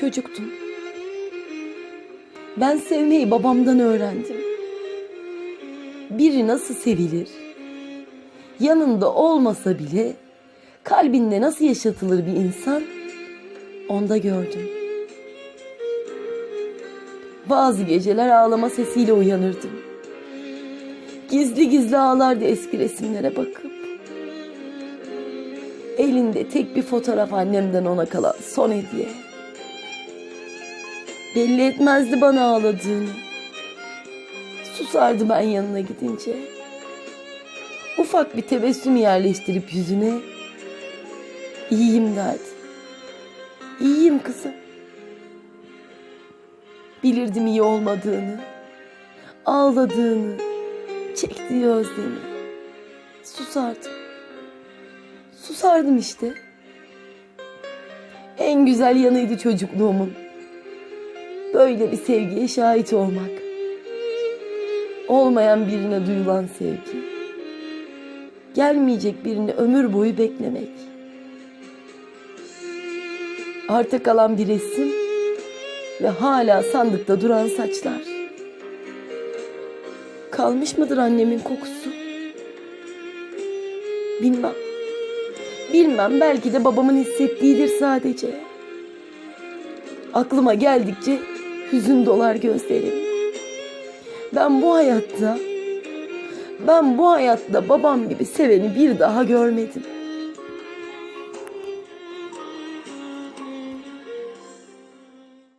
Çocuktum. Ben sevmeyi babamdan öğrendim. Biri nasıl sevilir? Yanında olmasa bile kalbinde nasıl yaşatılır bir insan? Onda gördüm. Bazı geceler ağlama sesiyle uyanırdım. Gizli gizli ağlardı eski resimlere bakıp. Elinde tek bir fotoğraf annemden ona kalan son hediye. Belli etmezdi bana ağladığını. Susardı ben yanına gidince. Ufak bir tebessüm yerleştirip yüzüne iyiyim derdi. İyiyim kızım. Bilirdim iyi olmadığını, ağladığını, çektiği özlemi. Susardım. Susardım işte. En güzel yanıydı çocukluğumun. Böyle bir sevgiye şahit olmak. Olmayan birine duyulan sevgi. Gelmeyecek birini ömür boyu beklemek. Arta kalan bir resim ve hala sandıkta duran saçlar. Kalmış mıdır annemin kokusu? Bilmem. Bilmem belki de babamın hissettiğidir sadece. Aklıma geldikçe hüzün dolar gözlerim. Ben bu hayatta ben bu hayatta babam gibi seveni bir daha görmedim.